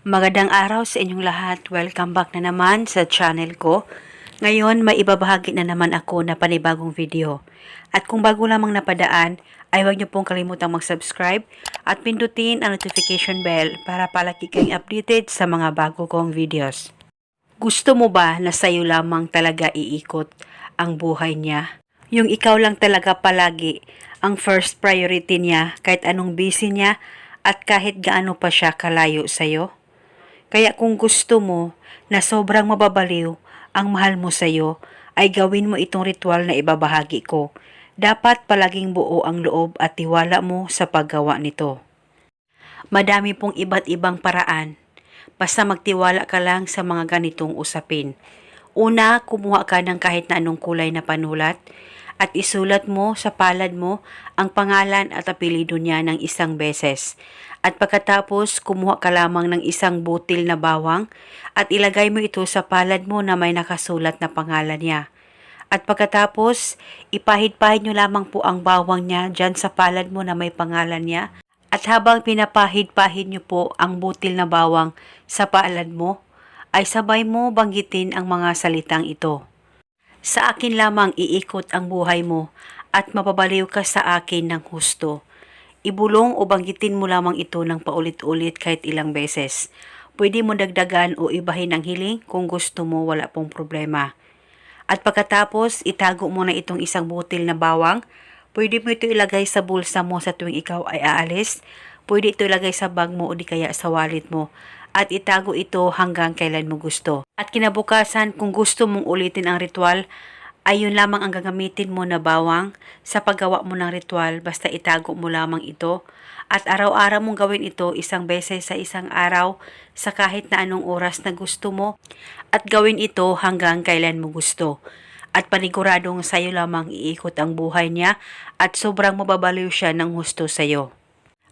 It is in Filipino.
Magandang araw sa inyong lahat. Welcome back na naman sa channel ko. Ngayon, may ibabahagi na naman ako na panibagong video. At kung bago lamang napadaan, ay huwag niyo pong kalimutang mag-subscribe at pindutin ang notification bell para palagi kayong updated sa mga bago kong videos. Gusto mo ba na sa'yo lamang talaga iikot ang buhay niya? Yung ikaw lang talaga palagi ang first priority niya kahit anong busy niya at kahit gaano pa siya kalayo sa'yo? Kaya kung gusto mo na sobrang mababaliw ang mahal mo sa'yo, ay gawin mo itong ritual na ibabahagi ko. Dapat palaging buo ang loob at tiwala mo sa paggawa nito. Madami pong iba't ibang paraan. Basta magtiwala ka lang sa mga ganitong usapin. Una, kumuha ka ng kahit na anong kulay na panulat at isulat mo sa palad mo ang pangalan at apelido niya ng isang beses. At pagkatapos, kumuha ka lamang ng isang butil na bawang at ilagay mo ito sa palad mo na may nakasulat na pangalan niya. At pagkatapos, ipahid-pahid nyo lamang po ang bawang niya dyan sa palad mo na may pangalan niya. At habang pinapahid-pahid nyo po ang butil na bawang sa palad mo, ay sabay mo banggitin ang mga salitang ito. Sa akin lamang iikot ang buhay mo at mapabaliw ka sa akin ng husto. Ibulong o banggitin mo lamang ito ng paulit-ulit kahit ilang beses. Pwede mo dagdagan o ibahin ang hiling kung gusto mo wala pong problema. At pagkatapos, itago mo na itong isang butil na bawang. Pwede mo ito ilagay sa bulsa mo sa tuwing ikaw ay aalis. Pwede ito ilagay sa bag mo o di kaya sa wallet mo. At itago ito hanggang kailan mo gusto. At kinabukasan, kung gusto mong ulitin ang ritual, ay lamang ang gagamitin mo na bawang sa paggawa mo ng ritual basta itago mo lamang ito. At araw-araw mong gawin ito isang beses sa isang araw sa kahit na anong oras na gusto mo. At gawin ito hanggang kailan mo gusto. At paniguradong sa'yo lamang iikot ang buhay niya at sobrang mababaliw siya ng husto sa'yo.